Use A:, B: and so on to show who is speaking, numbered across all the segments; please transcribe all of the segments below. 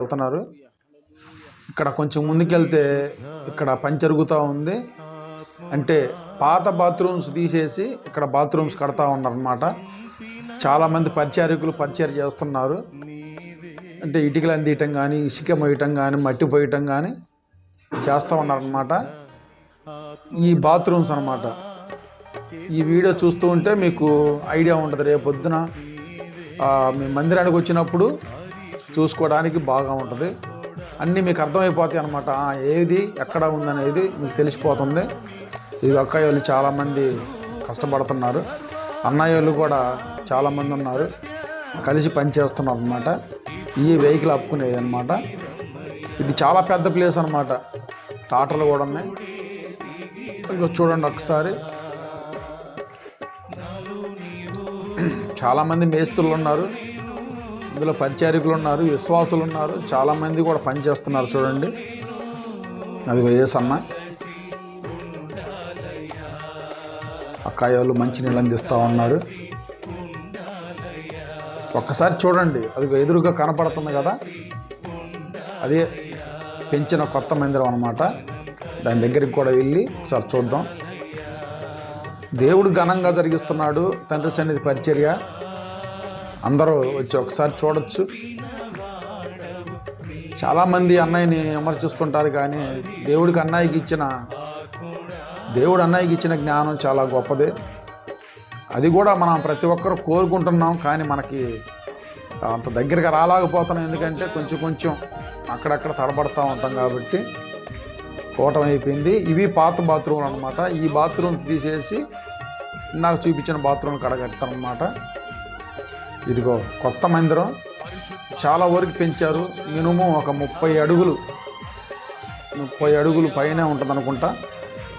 A: వెళ్తున్నారు. ఇక్కడ కొంచెం ముందుకెళ్తే ఇక్కడ పని జరుగుతూ ఉంది. అంటే పాత బాత్రూమ్స్ తీసేసి ఇక్కడ బాత్రూమ్స్ కడతా ఉన్నారనమాట చాలామంది పరిచారికులు పరిచయం చేస్తున్నారు. అంటే ఇటుకలు అందియటం కానీ ఇసుక మోయటం కానీ మట్టి పోయటం కానీ చేస్తూ ఉన్నారనమాట ఈ బాత్రూమ్స్ అనమాట ఈ వీడియో చూస్తూ ఉంటే మీకు ఐడియా ఉంటుంది. రేపు పొద్దున మీ మందిరానికి వచ్చినప్పుడు చూసుకోవడానికి బాగా ఉంటుంది. అన్నీ మీకు అర్థమైపోతాయి అనమాట ఏది ఎక్కడ ఉందనేది మీకు తెలిసిపోతుంది. ఇది అక్కయ్య వాళ్ళు చాలామంది కష్టపడుతున్నారు. అన్నయ్య వాళ్ళు కూడా చాలామంది ఉన్నారు. కలిసి పనిచేస్తున్నారు అనమాట ఈ వెహికల్ అప్పుకునేది అనమాట ఇది చాలా పెద్ద ప్లేస్ అనమాట టాటర్లు కూడా ఉన్నాయి. చూడండి ఒకసారి. చాలామంది మేస్తులు ఉన్నారు. ఇందులో పరిచారికులు ఉన్నారు విశ్వాసులు ఉన్నారు చాలామంది కూడా పనిచేస్తున్నారు చూడండి. అది వేసమ్మ అక్కాయోళ్ళు మంచి నీళ్ళు అందిస్తూ ఉన్నారు ఒక్కసారి చూడండి అది ఎదురుగా కనపడుతుంది కదా. అదే పెంచిన కొత్త మందిరం అనమాట దాని దగ్గరికి కూడా వెళ్ళి ఒకసారి చూద్దాం. దేవుడు ఘనంగా జరిగిస్తున్నాడు తండ్రి సన్నిధి పరిచర్య. అందరూ వచ్చి ఒకసారి చూడొచ్చు. చాలామంది అన్నయ్యని విమర్శిస్తుంటారు కానీ దేవుడికి అన్నయ్యకి ఇచ్చిన దేవుడు అన్నయ్యకి ఇచ్చిన జ్ఞానం చాలా గొప్పది. అది కూడా మనం ప్రతి ఒక్కరు కోరుకుంటున్నాం కానీ మనకి అంత దగ్గరగా రాలేకపోతున్నాం. ఎందుకంటే కొంచెం కొంచెం అక్కడక్కడ తడబడతా ఉంటాం కాబట్టి కోటం అయిపోయింది. ఇవి పాత బాత్రూమ్లు అనమాట ఈ బాత్రూమ్ తీసేసి నాకు చూపించిన బాత్రూమ్ కడగడతారనమాట ఇదిగో కొత్త మందిరం చాలా వరకు పెంచారు. ఇనుము ఒక ముప్పై అడుగులు. ముప్పై అడుగులు పైన ఉంటుంది అనుకుంటా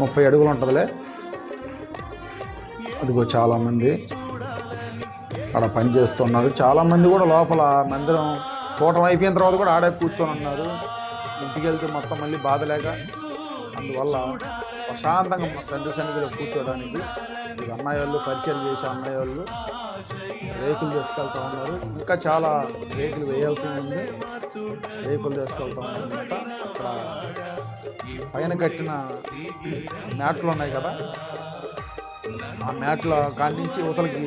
A: ముప్పై అడుగులు ఉంటుందిలే. అదిగో చాలామంది అక్కడ పని చేస్తున్నారు. చాలామంది కూడా లోపల మందిరం కూటం అయిపోయిన తర్వాత కూడా ఆడే కూర్చొని ఉన్నారు. ఇంటికి వెళ్తే మొత్తం మళ్ళీ బాధ లేక అందువల్ల ప్రశాంతంగా మా తండ్రి సన్నిధిలో కూర్చోడానికి ఈ అన్నయ్య వాళ్ళు పరిచయం చేసే అన్నయ్య వాళ్ళు రేకులు తీసుకెళ్తా ఉన్నారు. ఇంకా చాలా రేకులు వేయాల్సి ఉంది. రేకులు తీసుకెళ్తా ఉన్నారు. అక్కడ పైన కట్టిన మ్యాట్లు ఉన్నాయి కదా. ఆ మ్యాట్ల కాడి నుంచి యువతలకి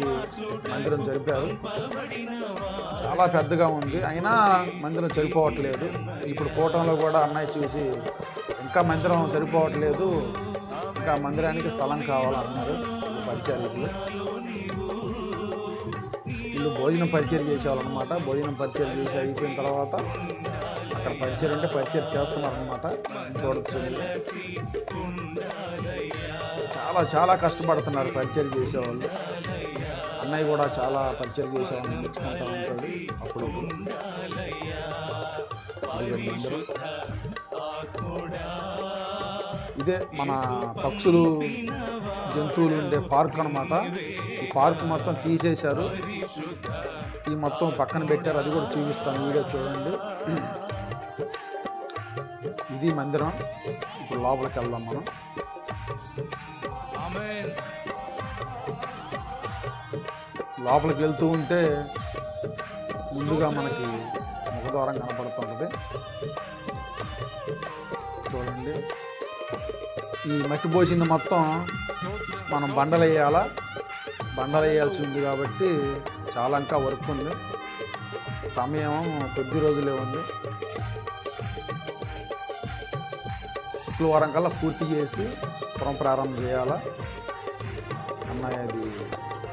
A: మందిరం జరిపారు. చాలా పెద్దగా ఉంది. అయినా మందిరం సరిపోవట్లేదు. ఇప్పుడు కూటంలో కూడా అన్నయ్య చూసి ఇంకా మందిరం సరిపోవట్లేదు. ఇంకా మందిరానికి స్థలం కావాలన్నారు. పరిచర్లకు వీళ్ళు భోజనం పరిచయం చేసేవాళ్ళనమాట. భోజనం పరిచయం చేసి అయిపోయిన తర్వాత అక్కడ పరిచయం అంటే పరిచయం చేస్తున్నారనమాట. చూడొచ్చు. చాలా చాలా కష్టపడుతున్నారు పరిచయం చేసేవాళ్ళు. అన్నయ్య కూడా చాలా పరిచయం చేసేవాళ్ళని మెచ్చుకుంటూ ఉంటాడు అప్పుడు. ఇదిగోండి ఇదే మన పక్షులు జంతువులు ఉండే పార్క్ అనమాట ఈ పార్క్ మొత్తం తీసేశారు. ఈ మొత్తం పక్కన పెట్టారు. అది కూడా చూపిస్తాను వీడియో చూడండి. ఇది మందిరం. ఇప్పుడు లోపలికి వెళ్దాం మనం. లోపలికి వెళ్తూ ఉంటే ముందుగా మనకి ముఖద్వారం కనపడుతుంటుంది. చూడండి. ఈ మట్టి పోసింది మొత్తం మనం బండలు వేయాలా బండలు వేయాల్సి ఉంది కాబట్టి చాలా ఇంకా వర్క్ ఉంది. సమయం కొద్ది రోజులే ఉంది. శుక్రవారం కల్లా పూర్తి చేసి పురం ప్రారంభం చేయాలా? అన్నయ్య అది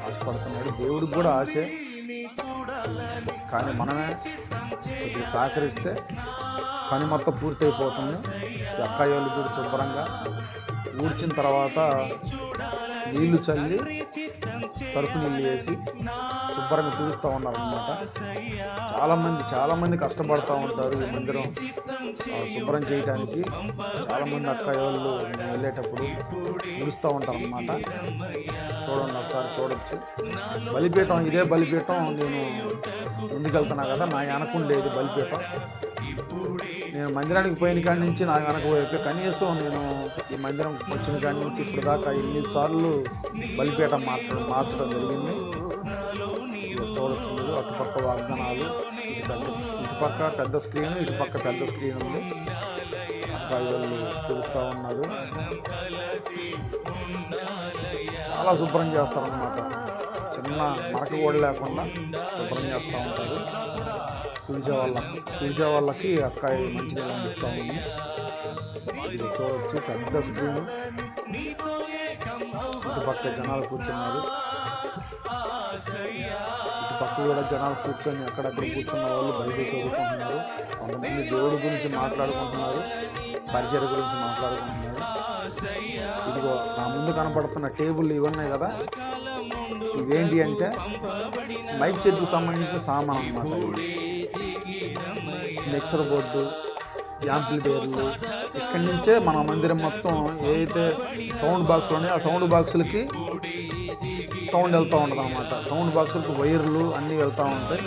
A: ఆశపడుతున్నాడు. దేవుడికి కూడా ఆశే. కానీ మనమే కొద్దిగా సహకరిస్తే పని మొత్తం పూర్తయిపోతుంది. అయిపోతుంది కూడా శుభ్రంగా ఊడ్చిన తర్వాత నీళ్ళు చల్లి సరుకు నీళ్ళు వేసి శుభ్రంగా తుడుస్తూ ఉన్నారనమాట చాలామంది చాలామంది కష్టపడుతూ ఉంటారు ఈ మందిరం. శుభ్రం చేయడానికి చాలామంది అక్కయోళ్ళు వెళ్ళేటప్పుడు పిలుస్తూ ఉంటారు అనమాట చూడండి ఒకసారి చూడొచ్చు. బలిపీఠం ఇదే బలిపీఠం నేను ముందుకెళ్తున్నా కదా నా వెనకుండేది బలిపీఠం. నేను మందిరానికి పోయిన కాడి నుంచి నా వెనక కనీసం నేను ఈ మందిరం వచ్చిన కాడి నుంచి ఇప్పుడు దాకా ఎన్నిసార్లు బలిపేట మార్చడం మార్చడం జరిగింది. ఇదిగో చూడొచ్చు అటుపక్క వాగ్దానాలు ఇటుపక్క పెద్ద స్క్రీన్ ఇటుపక్క పెద్ద స్క్రీన్ ఉంది. వాళ్ళు తెలుస్తూ ఉన్నారు. చాలా శుభ్రం చేస్తారన్నమాట. చిన్న మరక కూడా లేకుండా శుభ్రం చేస్తూ ఉంటారు. పిలిచే వాళ్ళకి పిలిచే వాళ్ళకి అక్కడ మంచిగా అందిస్తా ఉంది ఇది చూడవచ్చు పెద్ద స్క్రీన్. ఇటుపక్క జనాలు కూర్చున్నారు. ఇటుపక్క కూడా జనాలు కూర్చొని అక్కడక్కడ కూర్చున్న వాళ్ళు బయట చదువుకుంటున్నారు. కొంతమంది దేవుడి గురించి మాట్లాడుకుంటున్నారు పరిచయ గురించి మాట్లాడుకుంటున్నారు. ఇదిగో నా ముందు కనపడుతున్న టేబుల్ ఇవన్నీ కదా? ఇదేంటి అంటే మైక్ సెట్కు సంబంధించిన సామాన్ అనమాట మిక్సర్ బోర్డు యాంప్లిఫైర్లు ఇక్కడి నుంచే మన మందిరం మొత్తం ఏదైతే సౌండ్ బాక్సులు ఉన్నాయో ఆ సౌండ్ బాక్సులకి సౌండ్ వెళ్తూ ఉంటుంది అనమాట సౌండ్ బాక్సులకు వైర్లు అన్నీ వెళ్తూ ఉంటాయి.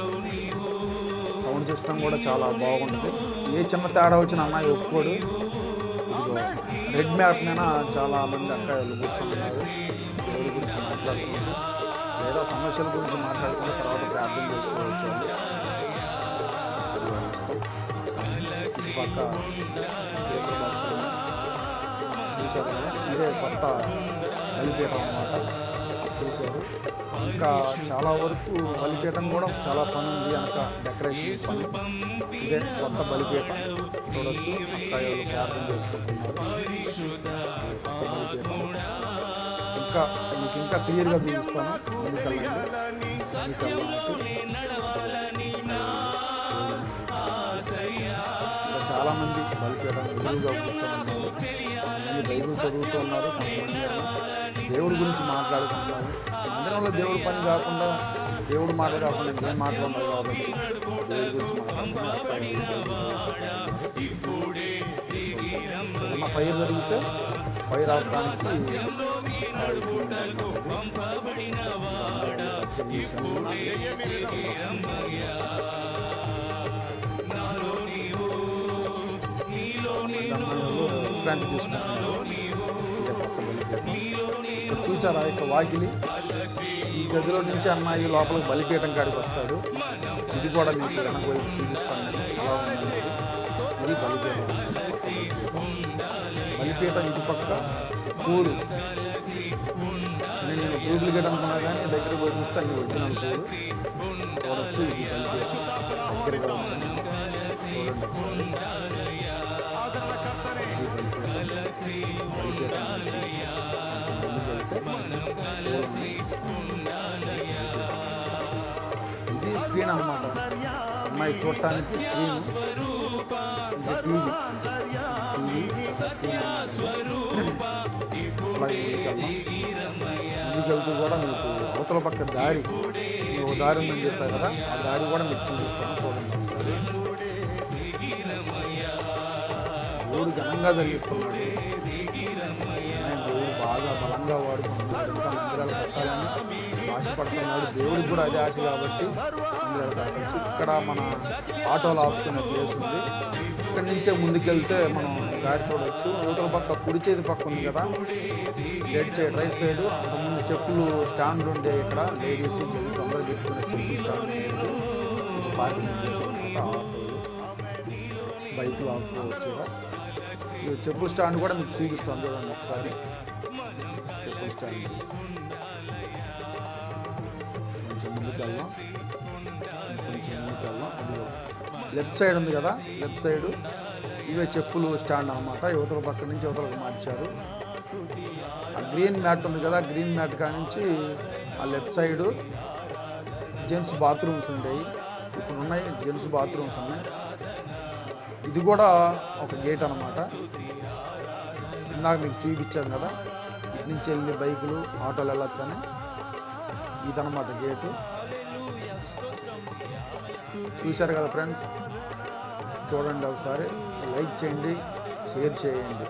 A: సౌండ్ సిస్టమ్ కూడా చాలా బాగుంటుంది. ఏ చిన్న తేడా వచ్చిన అమ్మాయి ఒప్పుకోడు. రెడ్ మ్యాట్ మీద చాలా మంది అక్కడ కూర్చుంటున్నారు మాట్లాడుతున్నారు సమస్యల గురించి మాట్లాడుకున్న తర్వాత ప్రార్థన చేసుకోవచ్చు పక్క ఇదే కొత్త బలిపీఠం అన్నమాట. చూశారు. ఇంకా చాలా వరకు బలిపీఠం కూడా చాలా పని ఉంది. వెనక డెకరేషన్ పని. ఇదే కొత్త బలిపీఠం. చూడొచ్చు. అక్కాయిలు ప్రార్థన చేసుకుంటున్నారు. ఇంకా మీకు ఇంకా క్లియర్గా చూపిస్తాను. ముందుకెళ్ళండి ఇంకా చాలామంది బలిపీఠం ఎదురుగా కొంతమంది చదువుతూ ఉన్నారు దేవుడి గురించి మాట్లాడుకుంటున్నారు. మందిరంలో దేవుడి పని కాకుండా దేవుడు మాట కాకుండా నేను కాబట్టి దేవుడి గురించి మాట్లాడుతున్నారు ఫైర్ జరిగితే ఫైర్ ఆపడానికి ఆ, ఇప్పుడు విశ్రాంతి తీసుకుంటున్నారు ఇదే పక్క బలిపీఠం. ఇక్కడ చూసారా ఇక వాకిలి? ఈ గదిలో నుంచి అమ్మాయి లోపలికి బలిపీఠం కాడికి వస్తాడు. ఇది కూడా మీకు వెనక వైపు చూపిస్తాను. నేను ఎలా ఇది బలిపీఠం. బలిపీఠం ఇటు పక్క పూలు నేను నేను డూప్లికేట్ అనుకున్నా కానీ దగ్గర పోయి చూస్తే అన్ని ఒరిజినల్ పూలు ఇది స్క్రీన్ అనమాట అమ్మాయి చూడటానికి స్క్రీన్. ఇది స్వరూప స్క్రీన్ ముందుకెళ్తూ కూడా మీకు అవతల పక్క దారి ఓ దారి ఉందని చెప్పారు కదా ఆ దారి కూడా మీకు చూపిస్తాను చూడండి దేవుడు ఘనంగా జరిగిస్తున్నాడు దేవుడు బాగా బలంగా వాడుకుంటున్నాడు ఇంకా మందిరాలు కట్టాలని ఆశపడుతున్నాడు దేవుడికి కూడా అదే ఆశ కాబట్టి ఇక్కడ మన ఆటోలు ఆపుకునే ప్లేస్ ఉంది. ఇక్కడి నుంచే ముందుకెళ్తే మనం దారి చూడవచ్చు యువతల పక్క కుడి చేతి పక్క ఉంది కదా. Right side right side. అంతకుముందు చెప్పులు స్టాండ్లు ఉండే ఇక్కడ. లేడీస్ జెంట్స్ అందరూ పెట్టుకునే చెప్పులు స్టాండ్ పార్కింగ్ బైక్లు ఆపుకోవచ్చు ఈ చెప్పుల స్టాండ్ కూడా మీకు చూపిస్తాను చూడండి ఒకసారి. చెప్పుల స్టాండ్. కొంచెం ముందుకు వెళ్దాం. కొంచెం ముందుకు వెళ్దాం. లెఫ్ట్ సైడ్ ఉంది కదా. Left side. ఇవే చెప్పులు స్టాండ్ అన్నమాట. యువతల పక్క నుంచి యువతలకు మార్చారు. ఆ గ్రీన్ మ్యాట్ ఉంది కదా గ్రీన్ మ్యాట్ కాడ నుంచి ఆ లెఫ్ట్ సైడ్ జెంట్స్ బాత్రూమ్స్ ఉండేవి. ఇప్పుడు ఉన్నాయి జెంట్స్ బాత్రూమ్స్ ఉన్నాయి. ఇది కూడా ఒక గేట్ అన్నమాట. ఇందాక మీకు చూపించాను కదా ఇటు నుంచి వెళ్ళి బైకులు ఆటోలు వెళ్ళొచ్చని. ఇదనమాట గేటు. చూశారు కదా ఫ్రెండ్స్? చూడండి ఒకసారి. లైక్ చేయండి షేర్ చేయండి.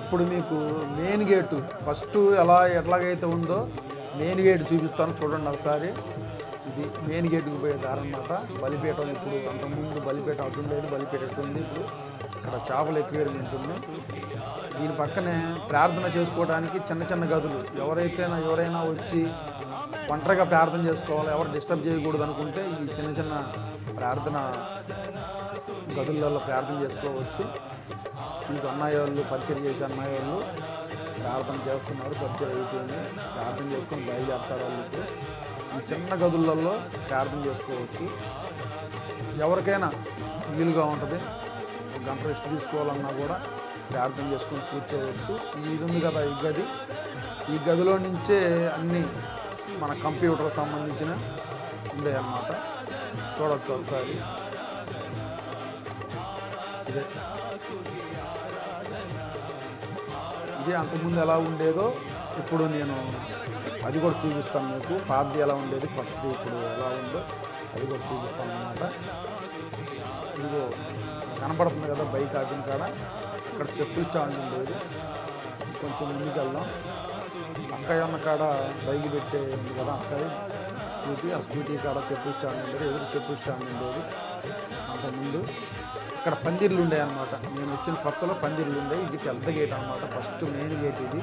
A: ఇప్పుడు మీకు మెయిన్ గేటు ఫస్ట్ ఎలా ఎట్లాగైతే ఉందో మెయిన్ గేట్ చూపిస్తాను చూడండి ఒకసారి. ఇది మెయిన్ గేట్కి పోయే దారి బలిపేట ఇప్పుడు అంతకుముందు బలిపీఠం అటు బలిపేట బలిపీఠం ఉంది ఇప్పుడు. ఇక్కడ చేపలు ఎక్కువ ఉంటుంది దీని పక్కనే ప్రార్థన చేసుకోవడానికి చిన్న చిన్న గదులు. ఎవరైతే ఎవరైనా వచ్చి ఒంటరిగా ప్రార్థన చేసుకోవాలి ఎవరు డిస్టర్బ్ చేయకూడదు అనుకుంటే ఈ చిన్న చిన్న ప్రార్థన గదులలో ప్రార్థన చేసుకోవచ్చు. మీకు అన్నయ్య వాళ్ళు పరిచయం చేసే అన్నయ్య వాళ్ళు ప్రార్థన చేస్తున్నారు పరిచయం అయిపోయింది. ప్రార్థన చేసుకొని బయలుదేరుతారు వాళ్ళకి. ఈ చిన్న గదులలో ప్రార్థన చేసుకోవచ్చు. ఎవరికైనా వీలుగా ఉంటుంది. ఒక గంట రెస్ట్ తీసుకోవాలన్నా కూడా ప్రార్థన చేసుకొని కూర్చోవచ్చు. ఇది ఉంది కదా ఈ గది. ఈ గదిలో నుంచే అన్నీ మన కంప్యూటర్ సంబంధించిన ఉండే అన్నమాట చూడొచ్చు ఒకసారి. ఇదే. ఇది అంతకుముందు ఎలా ఉండేదో ఇప్పుడు నేను అది కూడా చూపిస్తాను మీకు. పాతది ఎలా ఉండేది కొత్తది ఇప్పుడు ఎలా ఉందో అది కూడా చూపిస్తాను అనమాట ఇదిగో కనపడుతుంది కదా బైక్ ఆటిన కాడ. ఇక్కడ చెప్పులు స్టాండ్ ఉండేది. కొంచెం ముందుకు వెళ్దాం అక్కయ్య ఉన్న కాడ బైక్ పెట్టే ఉంది కదా అక్కయ్య. స్కూటీ ఆ స్కూటీ కాడ చెప్పు స్టాండ్ ఉండేది ఎదురు చెప్పు స్టాండ్ ఉండేది. అంతకుముందు ఇక్కడ పందిర్లు ఉండే అనమాట నేను వచ్చిన కొత్తలో పందిర్లు ఉండే ఇది పెద్ద గేట్ అనమాట ఫస్ట్ మెయిన్ గేట్ ఇది.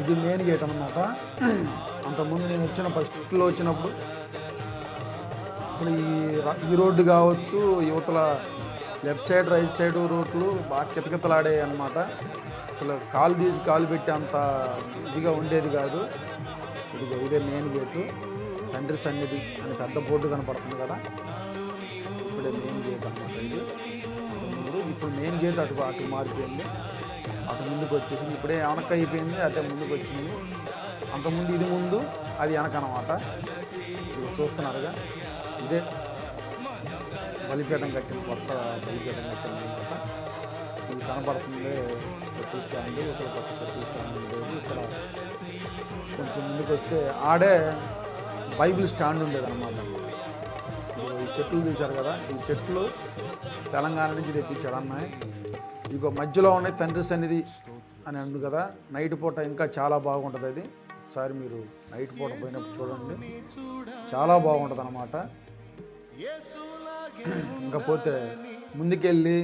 A: ఇది మెయిన్ గేట్ అనమాట అంతకుముందు నేను వచ్చిన ఫస్ట్లో వచ్చినప్పుడు అసలు ఈ ర- ఈ రోడ్డు కావచ్చు యువతల లెఫ్ట్ సైడ్ రైట్ సైడ్ రోడ్లు బాగా కితకితలాడే అనమాట అసలు కాలు తీసి కాలు పెట్టి అంత ఇదిగా ఉండేది కాదు. ఇది ఇదే మెయిన్ గేటు తండ్రి సన్నిధి అని పెద్ద బోర్డు కనపడుతుంది కదా. ఇప్పుడే మెయిన్ గేట్ అనమాట ఇది. ఇప్పుడు మెయిన్ గేట్ అటు అటు మారిపోయింది. అటు ముందుకు వచ్చేసింది. ఇప్పుడే వెనక అయిపోయింది అదే ముందుకు వచ్చింది. అంతకుముందు ఇది ముందు అది వెనక అనమాట చూస్తున్నారుగా. ఇదే బలిపీఠం కట్టిన కొత్త బలిపీఠం కట్టిన తర్వాత ఇది కనపడుతుంది ప్రతి స్టాండ్ ఇక్కడ కొత్త చెట్టు స్టాండ్ ఉండేది ఇక్కడ కొంచెం ముందుకు వస్తే ఆడే బైబిల్ స్టాండ్ ఉండేది అనమాట ఈ చెట్లు చూశారు కదా? ఈ చెట్లు తెలంగాణ నుంచి తెప్పించాడు అన్నాయి ఇగో మధ్యలో ఉన్నాయి తండ్రి సన్నిధి అని అందు కదా? నైట్ పూట ఇంకా చాలా బాగుంటుంది అది. ఒకసారి మీరు నైట్ పూట పోయినప్పుడు చూడండి. చాలా బాగుంటుంది అన్నమాట ఇంకా పోతే ముందుకెళ్ళి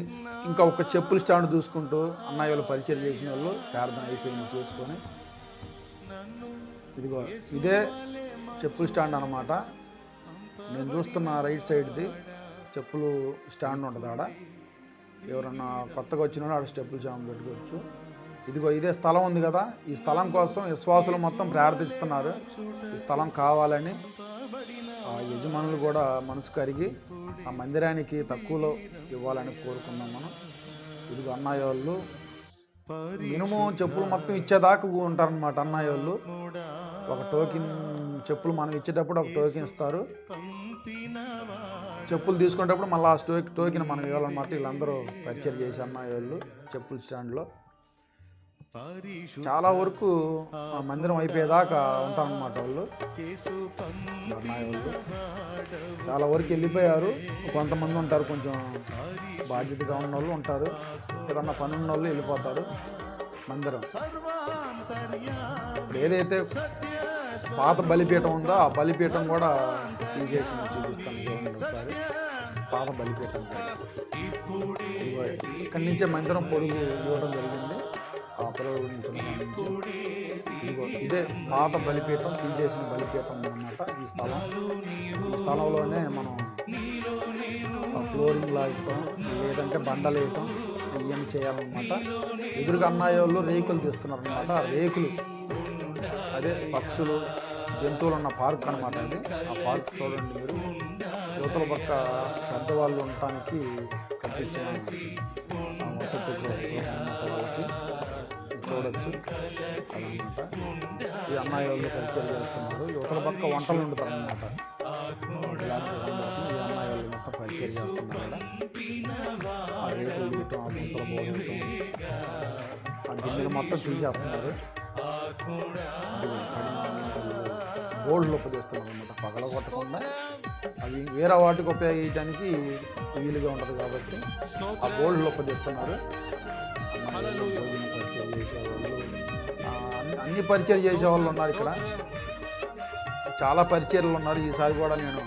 A: ఇంకా ఒక చెప్పుల స్టాండ్ చూసుకుంటూ అన్నయ్య వాళ్ళు పరిచయం చేసిన వాళ్ళు ప్రార్థన అయిపోయింది చేసుకొని. ఇదిగో ఇదే చెప్పుల స్టాండ్ అనమాట నేను చూస్తున్న రైట్ సైడ్ది చెప్పులు స్టాండ్ ఉంటుంది ఆడ. ఎవరన్నా కొత్తగా వచ్చిన ఆడ స్టెప్పులు జామ్ పెట్టుకోవచ్చు. ఇదిగో ఇదే స్థలం ఉంది కదా ఈ స్థలం కోసం విశ్వాసులు మొత్తం ప్రార్థిస్తున్నారు. ఈ స్థలం కావాలని యజమానులు కూడా మనసు కరిగి ఆ మందిరానికి తక్కువలో ఇవ్వాలని కోరుకున్నాం మనం. ఇదిగో అన్నయ్య వాళ్ళు మినిమం చెప్పులు మొత్తం ఇచ్చేదాకా ఉంటారనమాట అన్నయ్య వాళ్ళు. ఒక టోకెన్ చెప్పులు మనం ఇచ్చేటప్పుడు ఒక టోకెన్ ఇస్తారు. చెప్పులు తీసుకునేటప్పుడు మళ్ళీ ఆ స్టో టోకెన్ మనం ఇవ్వాలన్నమాట. వీళ్ళందరూ పరిచయం చేసి అన్నయ్య వాళ్ళు చెప్పుల స్టాండ్లో చాలా వరకు ఆ మందిరం అయిపోయేదాకా ఉంటారన్నమాట వాళ్ళు. చాలా వరకు వెళ్ళిపోయారు. కొంతమంది ఉంటారు కొంచెం బాధ్యతగా ఉన్న వాళ్ళు ఉంటారు. ఏదన్నా పని ఉన్న వాళ్ళు వెళ్ళిపోతారు. మందిరం. ఇప్పుడు ఏదైతే పాత బలిపీఠం ఉందో ఆ బలిపీఠం కూడా తీసేసి చూపిస్తాను ఒకసారి. పాత బలిపీఠం. ఇక్కడి నుంచే మందిరం పొడుగు ఇవ్వడం జరిగింది. ఇదే పాత బలిపీఠం తీసేసిన బలిపీఠం అన్నమాట ఈ స్థలం. ఈ స్థలంలోనే మనం ఫ్లోరింగ్ లాగటం లేదంటే బండలు వేయటం ఇవన్నీ చేయాలన్నమాట. ఎదురుగా అన్నయ్య వాళ్ళు రేకులు తీస్తున్నారు అనమాట ఆ రేకులు అదే పక్షులు జంతువులు ఉన్న పార్క్ అనమాట అది. ఆ పార్క్ చూడండి మీరు. యువతల పక్క పెద్దవాళ్ళు ఉండటానికి కట్టించిన ఆ వసతి గృహం అన్నమాట వాళ్ళకి. చూడొచ్చు. ఈ అమ్మాయి వాళ్ళు పరిచయం చేస్తున్నారు. యువతల పక్క వంటలు వండుతారు అనమాట ఈ అమ్మాయి వాళ్ళు మొత్తం పరిచయం చేస్తున్నారు ఆ రేకులు ఆ పోగొట్టడం ఆ గిన్నెలు మొత్తం అనమాట పగల కొట్టకుండా. అవి వేరే వాటికి ఉపయోగించడానికి వీలుగా ఉంటుంది కాబట్టి ఆ బోర్డులు ఉపయోగిస్తున్నారు చేస్తున్నారు. భోజనం పరిచయాలు చేసేవాళ్ళు అన్ని- పరిచయాలు చేసేవాళ్ళు ఉన్నారు ఇక్కడ. చాలా పరిచర్లు ఉన్నారు. ఈసారి కూడా నేను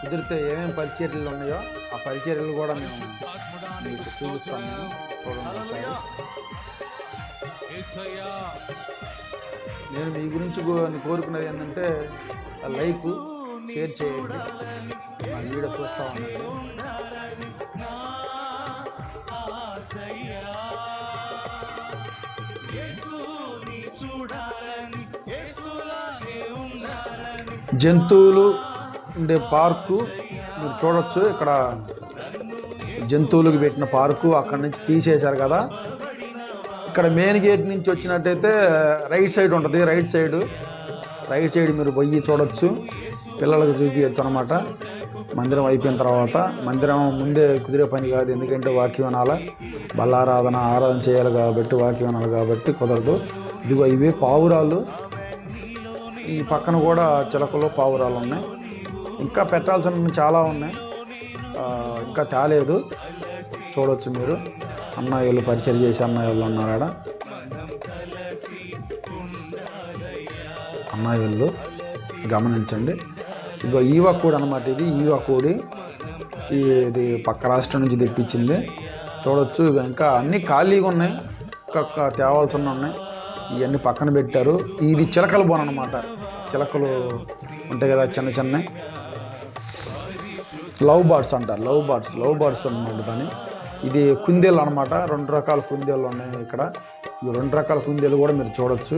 A: కుదిరితే ఏమేమి పరిచర్లు ఉన్నాయో ఆ పరిచర్లు కూడా నేను మీకు చూపిస్తాను. నేను నేను మీ గురించి కోరుకున్నది కోరుకునేది ఏంటంటే లైక్ షేర్ చేయండి. మా వీడియో చూస్తా ఉన్నాను జంతువులు ఉండే పార్కు మీరు చూడొచ్చు. ఇక్కడ జంతువులకు పెట్టిన పార్కు అక్కడ నుంచి తీసేశారు కదా. ఇక్కడ మెయిన్ గేట్ నుంచి వచ్చినట్టయితే రైట్ సైడ్ ఉంటుంది. రైట్ సైడ్ రైట్ సైడ్ మీరు పోయి చూడొచ్చు. పిల్లలకు చూపించచ్చు అనమాట మందిరం అయిపోయిన తర్వాత మందిరం ముందే కుదిరే పని కాదు. ఎందుకంటే వాక్యం వినాలి బల్లారాధన ఆరాధన చేయాలి కాబట్టి వాక్యం వినాలి కాబట్టి కుదరదు. ఇదిగో ఇవి పావురాలు ఈ పక్కన కూడా చిలకలు పావురాలు ఉన్నాయి. ఇంకా పెట్టాల్సిన చాలా ఉన్నాయి. ఇంకా తేలేదు. చూడవచ్చు మీరు. అన్నయ్యలు పరిచయం చేసి అన్నయ్యలు ఉన్నారు ఆడ. అన్నయ్యలు గమనించండి. ఇదిగో ఈవా కోడి అనమాట ఇది ఈవా కోడి. ఈ- ఇది పక్క రాష్ట్రం నుంచి తెప్పించింది. చూడొచ్చు. ఇంకా అన్నీ ఖాళీగా ఉన్నాయి. ఇంకా తేవాల్సి ఉన్నాయి. ఇవన్నీ పక్కన పెట్టారు. ఇది చిలకల బోన్ అనమాట చిలకలు ఉంటాయి కదా చిన్న చిన్నవి. లవ్ బర్డ్స్ అంటారు. లవ్ బర్డ్స్ లవ్ బర్డ్స్ అనమాట దాన్ని. ఇది కుందేలు అనమాట రెండు రకాల కుందేలు ఉన్నాయి ఇక్కడ. ఈ రెండు రకాల కుందేలు కూడా మీరు చూడొచ్చు.